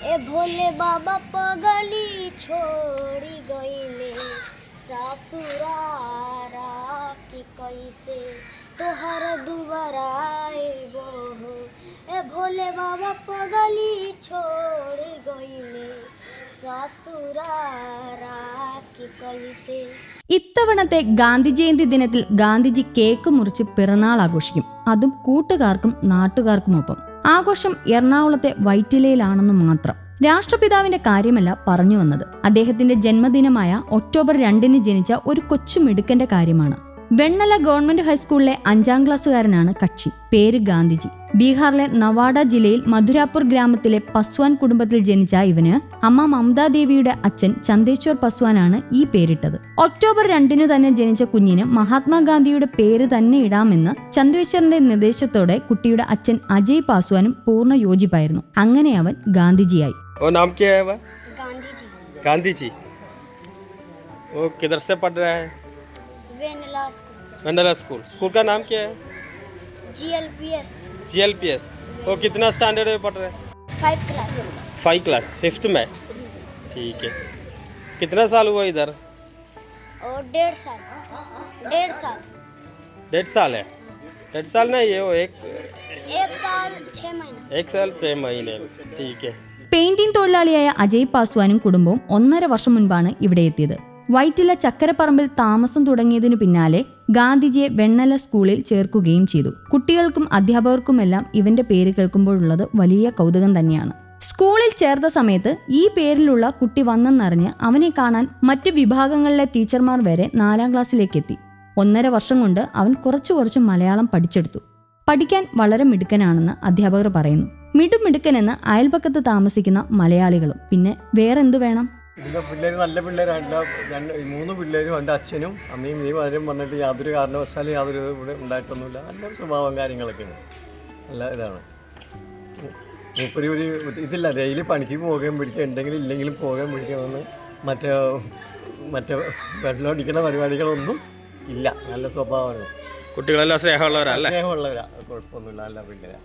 એ ભોલે બાબા પગલી છોડી गईले સાસુરા રાખી કઈસે તોહર દુબરાય બહુ એ ભોલે બાબા પગલી છોડી ગઈલે સાસુરા રાખી ഇത്തവണത്തെ ഗാന്ധി ജയന്തി ദിനത്തിൽ ഗാന്ധിജി കേക്ക് മുറിച്ച് പിറന്നാൾ ആഘോഷിക്കും. അതും കൂട്ടുകാർക്കും നാട്ടുകാർക്കുമൊപ്പം. ആഘോഷം എറണാകുളത്തെ വൈറ്റിലയിലാണെന്ന് മാത്രം. രാഷ്ട്രപിതാവിന്റെ കാര്യമല്ല പറഞ്ഞു വന്നത്. അദ്ദേഹത്തിന്റെ ജന്മദിനമായ ഒക്ടോബർ രണ്ടിന് ജനിച്ച ഒരു കൊച്ചു മിടുക്കന്റെ കാര്യമാണ്. വെണ്ണല ഗവൺമെന്റ് ഹൈസ്കൂളിലെ അഞ്ചാം ക്ലാസ്സുകാരനാണ് കക്ഷി. പേര് ഗാന്ധിജി. ബീഹാറിലെ നവാഡ ജില്ലയിൽ മധുരാപുർ ഗ്രാമത്തിലെ പസ്വാൻ കുടുംബത്തിൽ ജനിച്ച ഇവന് അമ്മ മമതാദേവിയുടെ അച്ഛൻ ചന്ദേശ്വർ പസ്വാനാണ് ഈ പേരിട്ടത് ഒക്ടോബർ രണ്ടിന് തന്നെ ജനിച്ച കുഞ്ഞിന് മഹാത്മാഗാന്ധിയുടെ പേര് തന്നെ ഇടാമെന്ന് ചന്ദേശ്വറിന്റെ നിർദ്ദേശത്തോടെ കുട്ടിയുടെ അച്ഛൻ അജയ് പാസ്വാനും പൂർണ്ണ യോജിപ്പായിരുന്നു അങ്ങനെ അവൻ ഗാന്ധിജിയായി और नाम क्या है वह गांधी जी गांधी जी वो किधर से पढ़ रहा है vanilla school Mandla school school का नाम क्या है G L P S G L P S वो कितना स्टैंडर्ड में पढ़ रहे हैं five class five class fifth में ठीक है कितना साल हुआ इधर और डेढ़ साल डेढ़ साल डेढ़ साल है डेढ़ साल नहीं है वो एक एक साल छः महीना एक साल छः महीने ठीक है പെയിന്റിംഗ് തൊഴിലാളിയായ അജയ് പാസ്വാനും കുടുംബവും ഒന്നര വർഷം മുൻപാണ് ഇവിടെ എത്തിയത് വൈറ്റില ചക്കരപ്പറമ്പിൽ താമസം തുടങ്ങിയതിനു പിന്നാലെ ഗാന്ധിജിയെ വെണ്ണല സ്കൂളിൽ ചേർക്കുകയും ചെയ്തു. കുട്ടികൾക്കും അധ്യാപകർക്കുമെല്ലാം ഇവന്റെ പേര് കേൾക്കുമ്പോഴുള്ളത് വലിയ കൗതുകം തന്നെയാണ്. സ്കൂളിൽ ചേർത്ത സമയത്ത് ഈ പേരിലുള്ള കുട്ടി വന്നെന്നറിഞ്ഞ് അവനെ കാണാൻ മറ്റ് വിഭാഗങ്ങളിലെ ടീച്ചർമാർ വരെ നാലാം ക്ലാസ്സിലേക്ക് എത്തി ഒന്നര വർഷം കൊണ്ട് അവൻ കുറച്ചു കുറച്ച് മലയാളം പഠിച്ചെടുത്തു. പഠിക്കാൻ വളരെ മിടുക്കനാണെന്ന് അധ്യാപകർ പറയുന്നു. മിടുമിടുക്കനെന്ന് അയൽപക്കത്ത് താമസിക്കുന്ന മലയാളികളും പിന്നെ വേറെന്തു വേണം? ഇതിന്റെ പിള്ളേർ നല്ല പിള്ളേരാണ് രണ്ട് മൂന്ന് പിള്ളേരും എന്റെ അച്ഛനും അമ്മയും നീ വരും വന്നിട്ട് യാതൊരു കാരണവശാലും യാതൊരു ഇവിടെ ഉണ്ടായിട്ടൊന്നുമില്ല. നല്ല സ്വഭാവം കാര്യങ്ങളൊക്കെയാണ് നല്ല ഇതാണ്. മൂപ്പര് ഒരു ഇതില്ല ഡെയിലി പണിക്ക് പോകുകയും പിടിക്കുക ഉണ്ടെങ്കിലും ഇല്ലെങ്കിലും പോകുകയും പിടിക്കണമെന്ന് മറ്റേ മറ്റേ വെള്ളം അടിക്കുന്ന പരിപാടികളൊന്നും ഇല്ല. നല്ല സ്വഭാവമാണ്. കുട്ടികളെല്ലാം സ്നേഹമുള്ളവരാ സ്നേഹമുള്ളവരാ കുഴപ്പമൊന്നുമില്ല നല്ല പിള്ളേരാ.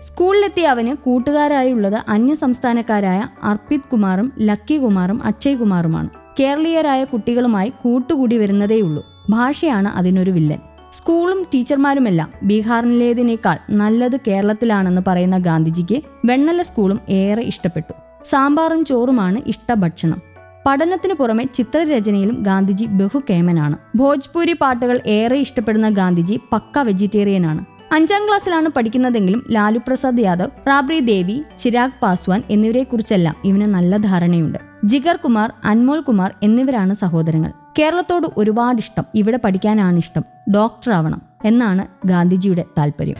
സ്കൂളിലെത്തിയ അവന് കൂട്ടുകാരായുള്ളത് അന്യസംസ്ഥാനക്കാരായ അർപ്പിത് കുമാറും ലക്കി കുമാറും അക്ഷയ് കുമാറുമാണ്. കേരളീയരായ കുട്ടികളുമായി കൂട്ടുകൂടി വരുന്നതേയുള്ളൂ. ഭാഷയാണ് അതിനൊരു വില്ലൻ. സ്കൂളും ടീച്ചർമാരുമെല്ലാം ബീഹാറിലേതിനേക്കാൾ നല്ലത് കേരളത്തിലാണെന്ന് പറയുന്ന ഗാന്ധിജിക്ക് വെണ്ണല സ്കൂളും ഏറെ ഇഷ്ടപ്പെട്ടു. സാമ്പാറും ചോറുമാണ് ഇഷ്ടഭക്ഷണം. പഠനത്തിനു പുറമെ ചിത്രരചനയിലും ഗാന്ധിജി ബഹുകേമനാണ്. ഭോജ്പൂരി പാട്ടുകൾ ഏറെ ഇഷ്ടപ്പെടുന്ന ഗാന്ധിജി പക്ക വെജിറ്റേറിയനാണ്. അഞ്ചാം ക്ലാസ്സിലാണ് പഠിക്കുന്നതെങ്കിലും ലാലു പ്രസാദ് യാദവ് റാബ്രി ദേവി ചിരാഗ് പാസ്വാൻ എന്നിവരെക്കുറിച്ചെല്ലാം ഇവന് നല്ല ധാരണയുണ്ട്. ജിഗർ കുമാർ അൻമോൾ കുമാർ എന്നിവരാണ് സഹോദരങ്ങൾ. കേരളത്തോട് ഒരുപാട് ഇഷ്ടം ഇവിടെ പഠിക്കാനാണ് ഇഷ്ടം ഡോക്ടർ ആവണം എന്നാണ് ഗാന്ധിജിയുടെ താല്പര്യം.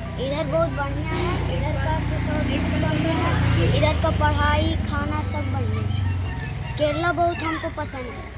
കേരള ബഹുത് ഹംകോ പസന്ദ്